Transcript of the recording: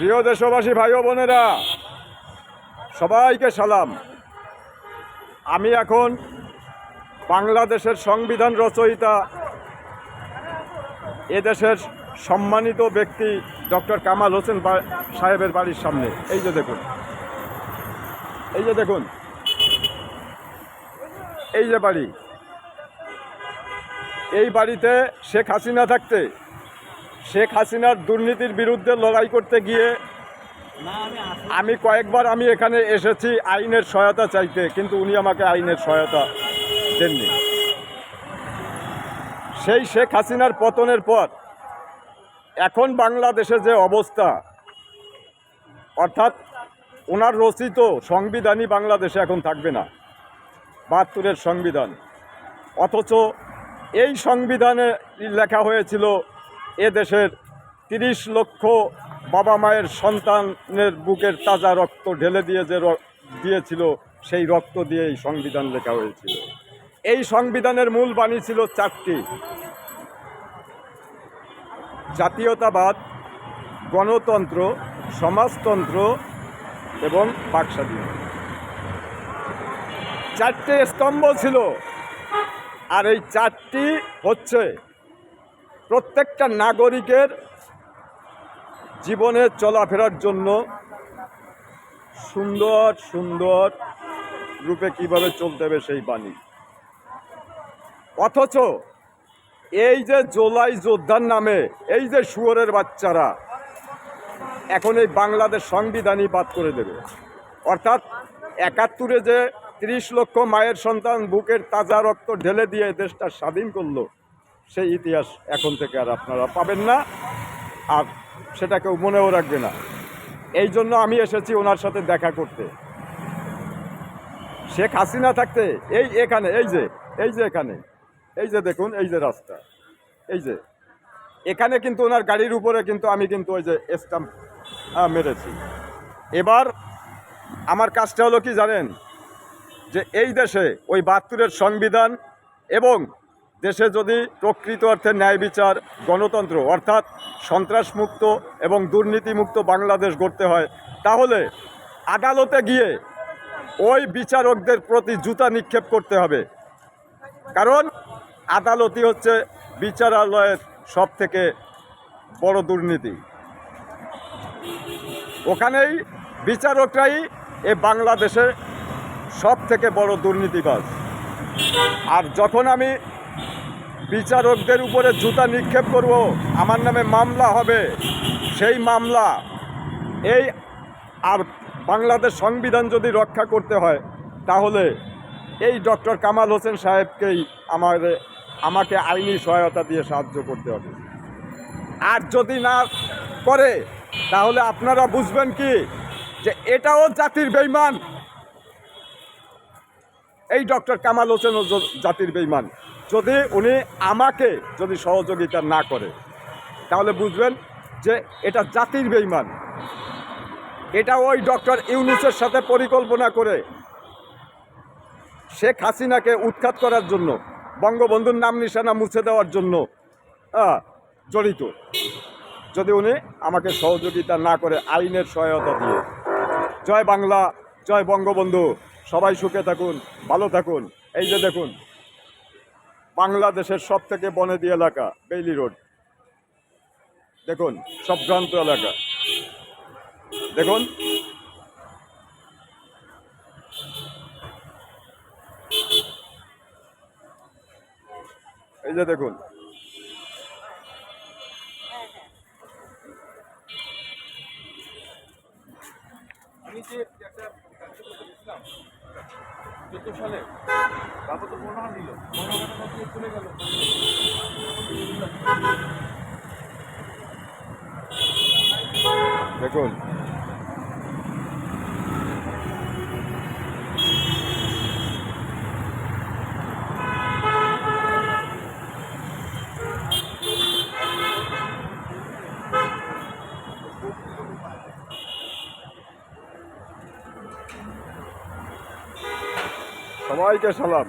প্রিয় দেশবাসী, ভাই বোনেরা, সবাইকে সালাম। আমি এখন বাংলাদেশের সংবিধান রচয়িতা, এদেশের সম্মানিত ব্যক্তি ডক্টর কামাল হোসেন সাহেবের বাড়ির সামনে। এই যে দেখুন, এই যে দেখুন, এই যে বাড়ি। এই বাড়িতে শেখ হাসিনা থাকতে শেখ হাসিনার দুর্নীতির বিরুদ্ধে লড়াই করতে গিয়ে আমি কয়েকবার আমি এখানে এসেছি আইনের সহায়তা চাইতে, কিন্তু উনি আমাকে আইনের সহায়তা দেননি। সেই শেখ হাসিনার পতনের পর এখন বাংলাদেশে যে অবস্থা, অর্থাৎ ওনার রচিত সংবিধানই বাংলাদেশে এখন থাকবে না, বাহাত্তরের সংবিধান। অথচ এই সংবিধানে লেখা হয়েছিল এ দেশের তিরিশ লক্ষ বাবা মায়ের সন্তানের বুকের তাজা রক্ত ঢেলে দিয়ে যে দিয়েছিল, সেই রক্ত দিয়ে এই সংবিধান লেখা হয়েছিল। এই সংবিধানের মূল বাণী ছিল চারটি। জাতীয়তাবাদ, গণতন্ত্র, সমাজতন্ত্র এবং বাকস্বাধীনতা। চারটে স্তম্ভ ছিল। আর এই চারটি হচ্ছে প্রত্যেকটা নাগরিকের জীবনে চলাফেরার জন্য সুন্দর সুন্দর রূপে কীভাবে চলতে হবে সেই বাণী। অথচ এই যে জোলাই যোদ্ধার নামে, এই যে শুয়োরের বাচ্চারা এখন এই বাংলাদেশ সংবিধানই বাদ করে দেবে। অর্থাৎ একাত্তরে যে তিরিশ লক্ষ মায়ের সন্তান বুকের তাজা রক্ত ঢেলে দিয়ে দেশটা স্বাধীন করল সেই ইতিহাস এখন থেকে আর আপনারা পাবেন না, আর সেটা কেউ মনেও রাখবে না। এই জন্য আমি এসেছি ওনার সাথে দেখা করতে। শেখ হাসিনা থাকতে, এই এখানে, এই যে এই যে এখানে, এই যে দেখুন, এই যে রাস্তা, এই যে। এখানে কিন্তু ওনার গাড়ির উপরে কিন্তু আমি কিন্তু ওই যে স্টাম্প মেরেছি। এবার আমার কাজটা হলো কি জানেন? যে এই দেশে ওই বাহাত্তরের সংবিধান এবং দেশে যদি প্রকৃত অর্থে ন্যায় বিচার, গণতন্ত্র অর্থাৎ সন্ত্রাসমুক্ত এবং দুর্নীতিমুক্ত বাংলাদেশ গড়তে হয়, তাহলে আদালতে গিয়ে ওই বিচারকদের প্রতি জুতা নিক্ষেপ করতে হবে। কারণ আদালতই হচ্ছে বিচারালয়ের সব থেকে বড় দুর্নীতি। ওখানেই বিচারকরাই এ বাংলাদেশে সব থেকে বড় দুর্নীতিবাজ। আর যখন আমি বিচারকদের উপরে জুতা নিক্ষেপ করব। আমার নামে মামলা হবে। সেই মামলা এই আর বাংলাদেশ সংবিধান যদি রক্ষা করতে হয়, তাহলে এই ডক্টর কামাল হোসেন সাহেবকেই আমার, আমাকে আইনি সহায়তা দিয়ে সাহায্য করতে হবে। আর যদি না করে, তাহলে আপনারা বুঝবেন কি, যে এটাও জাতির বেইমান। এই ডক্টর কামাল হোসেন জাতির বেইমান। যদি উনি আমাকে যদি সহযোগিতা না করে, তাহলে বুঝবেন যে এটা জাতির বেইমান। এটা ওই ডক্টর ইউনুসের সাথে পরিকল্পনা করে শেখ হাসিনাকে উৎখাত করার জন্য, বঙ্গবন্ধুর নাম নিশানা মুছে দেওয়ার জন্য জড়িত। যদি উনি আমাকে সহযোগিতা না করে আইনের সহায়তা দিয়ে, জয় বাংলা, জয় বঙ্গবন্ধু, সবাই সুখে থাকুন, ভালো থাকুন, এই যে দেখুন বাংলাদেশের সব থেকে বনেদি এলাকা, বেইলি রোড। দেখুন সব সবভ্রান্ত এলাকা। দেখুন। এই যে দেখুন। আমি যে একটা চোদ্দ সালে বাবা তো মনে হয় নিল মনে হয় মধ্যে চলে গেল। দেখুন সবাইকে সালাম।